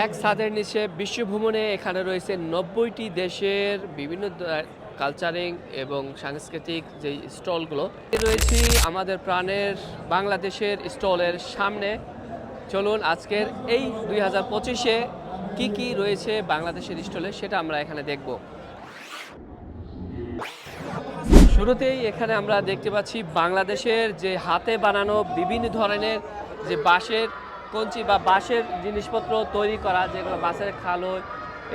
এক ছাদের নিচে বিশ্ব ভ্রমণে এখানে রয়েছে নব্বইটি দেশের বিভিন্ন কালচারিং এবং সাংস্কৃতিক যে স্টলগুলো রয়েছি আমাদের প্রাণের বাংলাদেশের স্টলের সামনে। চলুন আজকের এই দুই হাজার পঁচিশে কী কী রয়েছে বাংলাদেশের স্টলে সেটা আমরা এখানে দেখব। শুরুতেই এখানে আমরা দেখতে পাচ্ছি বাংলাদেশের যে হাতে বানানো বিভিন্ন ধরনের যে বাঁশের কঞ্চি বা বাঁশের জিনিসপত্র তৈরি করা, যেগুলো বাঁশের খালো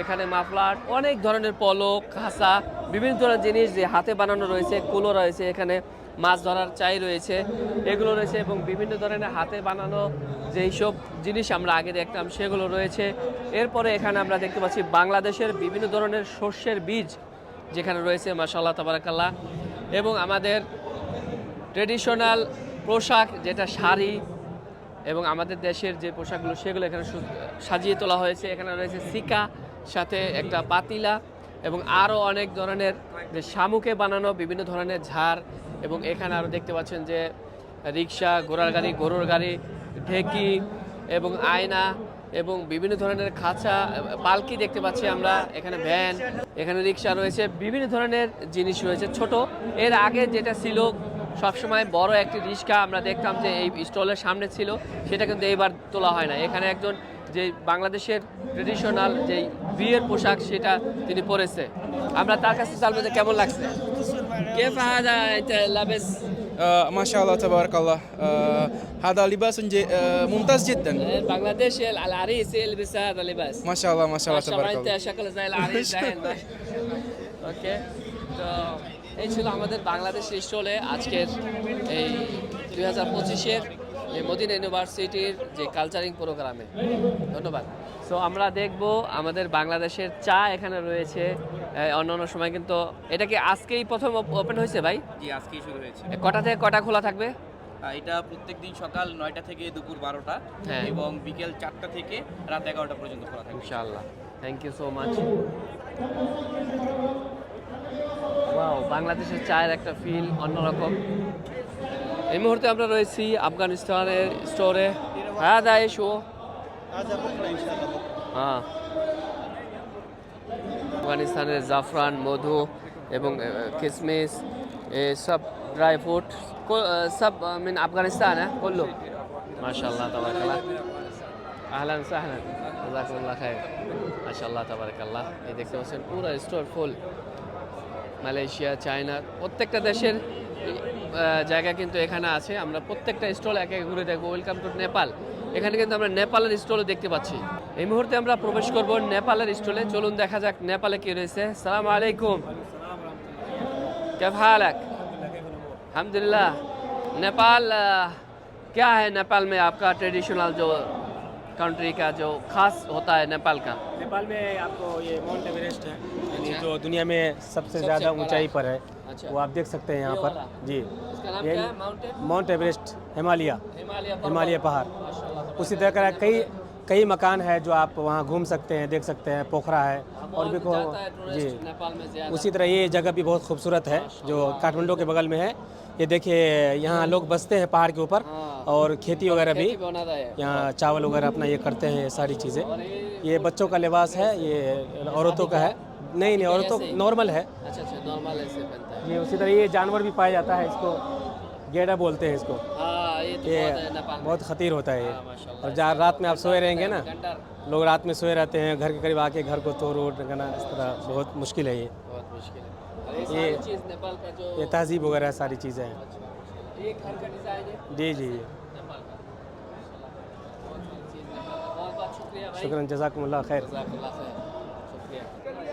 এখানে মাফলার, অনেক ধরনের পলক খাসা বিভিন্ন ধরনের জিনিস যে হাতে বানানো রয়েছে, কুলো রয়েছে, এখানে মাছ ধরার চাই রয়েছে, এগুলো রয়েছে এবং বিভিন্ন ধরনের হাতে বানানো যেই সব জিনিস আমরা আগে দেখতাম সেগুলো রয়েছে। এরপরে এখানে আমরা দেখতে পাচ্ছি বাংলাদেশের বিভিন্ন ধরনের শস্যের বীজ যেখানে রয়েছে মাসাল্লাহ তাবারাকাল্লাহ। এবং আমাদের ট্রেডিশনাল পোশাক যেটা শাড়ি এবং আমাদের দেশের যে পোশাকগুলো সেগুলো এখানে সাজিয়ে তোলা হয়েছে। এখানে রয়েছে সিকা, সাথে একটা পাতিলা এবং আরও অনেক ধরনের যে শামুকে বানানো বিভিন্ন ধরনের ঝাড় এবং এখানে আরও দেখতে পাচ্ছেন যে রিক্সা ঘোড়ার গাড়ি, গরুর গাড়ি, ঢেকি এবং আয়না এবং বিভিন্ন ধরনের খাঁচা পালকি দেখতে পাচ্ছি আমরা। এখানে ভ্যান, এখানে রিক্সা রয়েছে। বিভিন্ন ধরনের জিনিস রয়েছে ছোট। এর আগে যেটা ছিল সবসময় বড় একটি রিক্সা আমরা দেখতাম যে এই স্টলের সামনে ছিল সেটা কিন্তু এইবার তোলা হয় না এখানে একজন যে বাংলাদেশের ট্রেডিশনাল যে বিয়ের পোশাক সেটা তিনি পরেছে আমরা তার কাছে জানবো যে কেমন লাগছে كيف هذا انت لابس آه ما شاء الله تبارك الله آه هذا لباس جي آه ممتاز جدا বাংলাদেশ العريس يلبس هذا اللباس ما شاء الله ما شاء ما الله شاء الله تبارك انت الله شكل زي العريس دحين ওকে তো এই ছিল আমাদের বাংলাদেশ স্টলে আজকের এই দুই হাজার পঁচিশের মদিনা ইউনিভার্সিটির যে কালচারিং প্রোগ্রামে ধন্যবাদ। সো আমরা দেখব আমাদের বাংলাদেশের চা এখানে রয়েছে অন্য অন্য সময় কিন্তু এটা কি আজকেই প্রথম ওপেন হয়েছে ভাই? জি আজকেই শুরু হয়েছে। কটা থেকে কটা খোলা থাকবে? এটা প্রত্যেকদিন সকাল নয়টা থেকে দুপুর বারোটা হ্যাঁ। এবং বিকেল চারটা থেকে রাত এগারোটা পর্যন্ত খোলা থাকবে। ইনশাআল্লাহ। থ্যাংক ইউ সো মাচ বাংলাদেশের চায়ের একটা ফিল অন্যরকম। এই মুহূর্তে আমরা রয়েছি আফগানিস্তানের স্টোরে হ্যাঁ দা এসো। হ্যাঁ। আফগানিস্তানের জাফরান, মধু এবং কিসমিস সব ড্রাই ফ্রুট সব মিন আফগানিস্তান হ্যাঁ? করল মাশাল্লাহ তাবারাকাল্লাহ। আহলান সাহলান। জাজাকুমুল্লাহ খায়ের মাশাআল্লাহ, তাবারাকাল্লাহ। এই দেখতে পাচ্ছেন, পুরো স্টোর ফুল মালয়েশিয়া চায়না প্রত্যেকটা দেশের আহ, জায়গা কিন্তু এখানে আছে আমরা প্রত্যেকটা স্টল একে একে ঘুরে দেখবো ওয়েলকাম টু নেপাল এখানে কিন্তু আমরা নেপালের স্টলও দেখতে পাচ্ছি এই মুহূর্তে আমরা প্রবেশ করব নেপালের স্টলে চলুন দেখা যাক নেপালে কি রয়েছে সালাম আলাইকুম क्या हालक अल्हम्दुलिल्लाह नेपाल अ, क्या है नेपाल में आपका ट्रेडिशनल जो कंट्री का जो खास होता है नेपाल का नेपाल में आपको ये माउंट एवरेस्ट है यानी अच्छा। जो दुनिया में सबसे ज़्यादा ऊंचाई पर है अच्छा। वो आप देख सकते हैं यहाँ पर। जी। है? माउंट एवरेस्ट हिमालय हिमालय पहाड़। उसी तरह का कई कई मकान है जो आप वहाँ घूम सकते हैं देख सकते हैं पोखरा है। और भी को जी। में उसी तरह ये जगह भी बहुत खूबसूरत है जो काठमांडू के बगल में है। ये देखिए यहाँ लोग बसते हैं पहाड़ के ऊपर हाँ। और खेती वगैरह भी। यहाँ चावल वगैरह अपना ये करते हैं ये सारी चीज़ें। ये बच्चों का लिबास है ये औरतों का है। नहीं नहीं और तो नॉर्मल है? अच्छा अच्छा नॉर्मल ऐसे बनता है। ये उसी तरह ये जानवर भी पाया जाता है इसको। गेडा बोलते हैं इसको। हाँ, ये, तो बहुत, खतीर होता है ये। हाँ, और जहाँ रात में आप सोए रहेंगे ना लोग रात में सोए रहते हैं घर के करीब आके घर को तोड़ रोड करना इस तरह बहुत मुश्किल है ये। ये नेपाल का जो ये तहजीब वगैरह सारी चीज़ें हैं। अच्छा, अच्छा। ये घर का डिज़ाइन है? जी जी शुक्रिया जजाकल्ला खैर। शुक्रिया।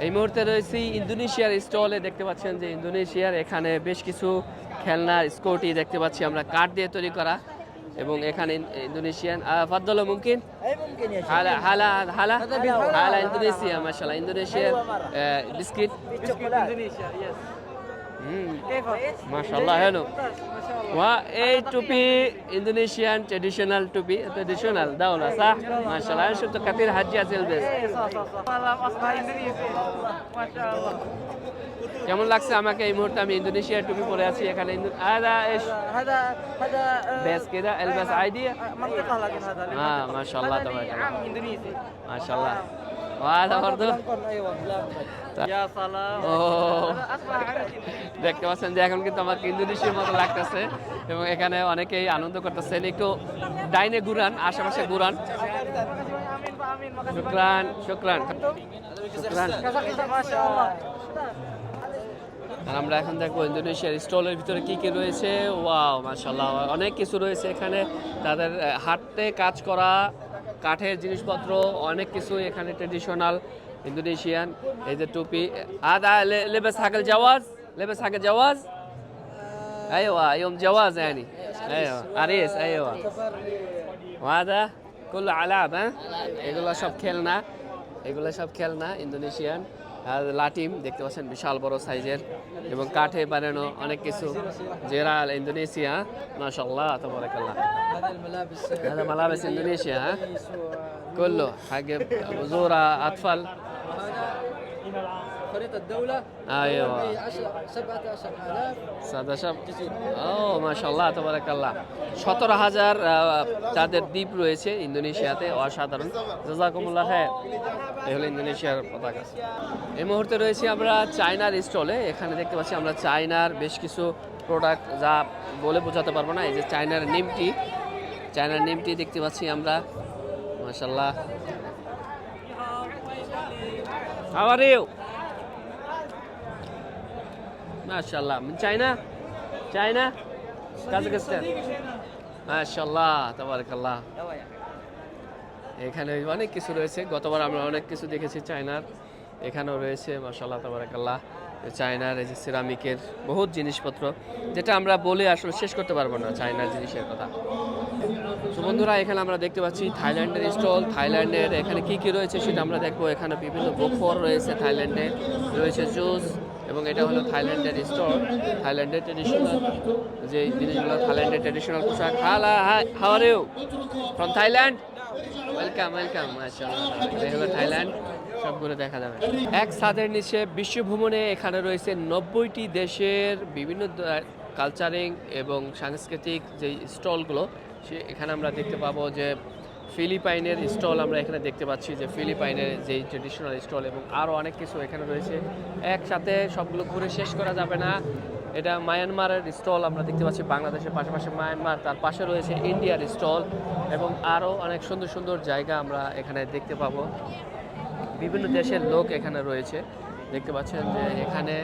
এই মুহূর্তে রয়েছি ইন্দোনেশিয়ার স্টলে। দেখতে পাচ্ছেন যে ইন্দোনেশিয়ার এখানে বেশ কিছু খেলনার স্কুটি দেখতে পাচ্ছি আমরা, কাঠ দিয়ে তৈরি করা এবং এখানে ইন- ইন্দোনেশিয়ান ফাদ্দল মুমকিন? হালা হালা হালা? হালা ইন্দোনেশিয়া, মাশাআল্লাহ, ইন্দোনেশিয়ার বিস্কিট। মাশাল্লাহ হেন ওয়া এই টুপি ইন্দোনেশিয়ান ট্রেডিশনাল টুপি traditional দাওলা صح ما شاء الله انا شفت كثير حجاج يلبس malam asbah Indonesia Masya Allah কেমন লাগছে আমাকে এই মুহূর্তে আমি ইন্দোনেশিয়ার টুপি পরে আছি এখানে ইন্দো- هذا ايش هذا هذا آه، بس كده البس عادي آه، منطقة لكن هذا آه، ما شاء الله هذا تبارك الله. عام اندونيسي ما شاء الله ও oh. দেখতে পাচ্ছেন যে এখন কিন্তু আমাকে ইন্দোনেশিয়ার মতো লাগতেছে। এবং এখানে অনেকেই আনন্দ করতেছেন একটু ডাইনে ঘুরান আশেপাশে ঘুরান শুক্রান শুক্রান। শুক্রান। আর আমরা এখন দেখব ইন্দোনেশিয়ার স্টলের ভিতরে কি কি রয়েছে। ওয়াও মাসাল্লাহ অনেক কিছু রয়েছে এখানে। তাদের হাঁটতে কাজ করা কাঠের জিনিসপত্র অনেক কিছু এখানে ট্রেডিশনাল ইন্দোনেশিয়ান এই যে টুপি আদা লেবেস হাকেল জাওয়াজ লেবেস হাকেল জাওয়াজ ايوه يوم جواز يعني ايوه عريس ايوه وهذا كله العاب ها এগুলো সব খেলনা এগুলো সব খেলনা ইন্দোনেশিয়ান আর লাটিম দেখতে পাচ্ছেন বিশাল বড় সাইজের এবং কাঠে বানানো অনেক কিছু জেরাল ইন্দোনেশিয়া মাশাআল্লাহ তাবারাকাল্লাহ هذه الملابس هذا ملابس اندونيسيا ها كله حق زورة اطفال خريطة الدولة ايوه سبعة عشر آلاف সাদা সব ও মাশাল্লাহ তাবারাকাল্লাহ সতেরো হাজার আহ, তাদের দ্বীপ রয়েছে ইন্দোনেশিয়াতে অসাধারণ জাজাকুমুল্লাহ খায় এই হলো ইন্দোনেশিয়ার পতাকা এই মুহূর্তে রয়েছে আমরা চায়নার স্টলে এখানে দেখতে পাচ্ছি আমরা চায়নার বেশ কিছু প্রোডাক্ট যা বলে বোঝাতে পারবো না এই যে চায়নার নিমটি চায়নার নিমটি দেখতে পাচ্ছি আমরা মাশাল্লাহ How are you? মাশাল্লাহ চায়না? চায়না? কাজাকিস্তান মাশাল্লাহ তাবারাকাল্লাহ। এখানে অনেক কিছু রয়েছে। গতবার আমরা অনেক কিছু দেখেছি চায়নার। এখানেও রয়েছে মাশাল্লাহ তাবারাকাল্লাহ। চায়নার এই যে সিরামিকের বহুত জিনিসপত্র, যেটা আমরা বলে আসলে শেষ করতে পারব না চায়নার জিনিসের কথা। তো বন্ধুরা, এখানে আমরা দেখতে পাচ্ছি থাইল্যান্ডের স্টল। থাইল্যান্ডের এখানে কি কি রয়েছে সেটা আমরা দেখব। এখানে বিভিন্ন গোফর রয়েছে থাইল্যান্ডে। রয়েছে জুস এবং এটা হলো থাইল্যান্ডের স্টল। থাইল্যান্ডের ট্রেডিশনাল যে জিনিসগুলো, থাইল্যান্ডের ট্রেডিশনাল পোশাক। হালা how you from Thailand welcome welcome মাশাআল্লাহ। হলো থাইল্যান্ড। সবগুলো দেখা যাবে। এক ছাদের নিচে বিশ্ব ভ্রমণে এখানে রয়েছে নব্বইটি দেশের বিভিন্ন কালচারিং এবং সাংস্কৃতিক যে স্টলগুলো সে এখানে আমরা দেখতে পাবো যে ফিলিপাইনের স্টল আমরা এখানে দেখতে পাচ্ছি যে ফিলিপাইনের যেই ট্রেডিশনাল স্টল এবং আরও অনেক কিছু এখানে রয়েছে। একসাথে সবগুলো ঘুরে শেষ করা যাবে না। এটা মায়ানমারের স্টল আমরা দেখতে পাচ্ছি বাংলাদেশের পাশাপাশি মায়ানমার, তার পাশে রয়েছে ইন্ডিয়ার স্টল এবং আরও অনেক সুন্দর সুন্দর জায়গা আমরা এখানে দেখতে পাবো। বিভিন্ন দেশের লোক এখানে রয়েছে। দেখতে পাচ্ছেন যে এখানে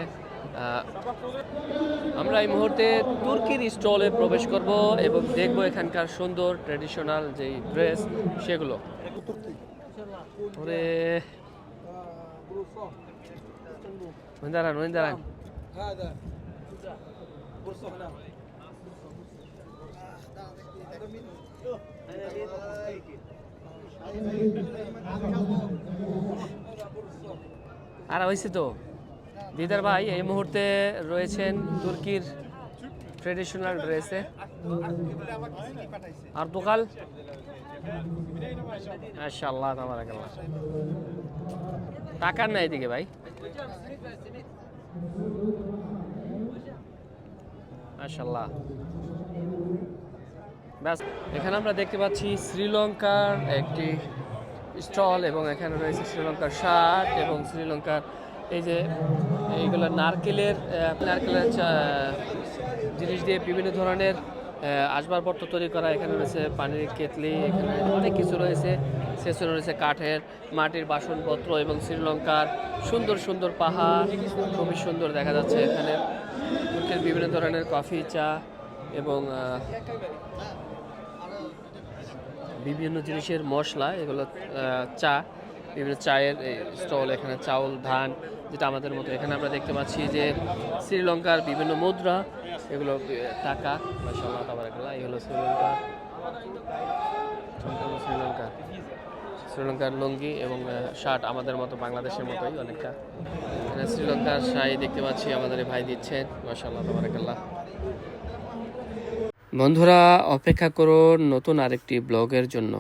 আমরা এই মুহূর্তে তুর্কির স্টলে প্রবেশ করব এবং দেখব এখানকার সুন্দর ট্র্যাডিশনাল যেই ড্রেস সেগুলো। আর হয়েছে তো? দিদার ভাই, এই মুহূর্তে রয়েছেন তুর্কির ট্রেডিশনাল ড্রেসে আর দোকাল? মাশাআল্লাহ, তাবারাকাল্লাহ। টাকার নাই এদিকে ভাই। মাশাআল্লাহ। ব্যাস, এখানে আমরা দেখতে পাচ্ছি শ্রীলঙ্কার একটি স্টল এবং এখানে রয়েছে শ্রীলঙ্কার শার্ট এবং শ্রীলঙ্কার এই যে এইগুলো নারকেলের নারকেলের জিনিস দিয়ে বিভিন্ন ধরনের আসবাবপত্র তৈরি করা। এখানে রয়েছে পানির কেতলি এখানে অনেক কিছু রয়েছে। সেখানে রয়েছে কাঠের, মাটির বাসনপত্র এবং শ্রীলঙ্কার সুন্দর সুন্দর পাহাড়, খুবই সুন্দর দেখা যাচ্ছে এখানে। তুর্কির বিভিন্ন ধরনের কফি, চা এবং বিভিন্ন জিনিসের মশলা। এগুলো চা, বিভিন্ন চায়ের স্টল, এখানে চাউল, ধান যেটা আমাদের মতো। এখানে আমরা দেখতে পাচ্ছি যে শ্রীলঙ্কার বিভিন্ন মুদ্রা, এগুলো টাকা, মাশাআল্লাহ, তাবারাকাল্লাহ, এই হলো শ্রীলঙ্কা। সম্পূর্ণ শ্রীলঙ্কা। শ্রীলঙ্কার লুঙ্গি এবং শার্ট আমাদের মতো, বাংলাদেশের মতোই অনেকটা। শ্রীলঙ্কার শাড়ি দেখতে পাচ্ছি, আমাদের ভাই দিচ্ছেন মাসাল্লাহ তাবারাকাল্লাহ। বন্ধুরা, অপেক্ষা করুন নতুন আরেকটি ব্লগের জন্য।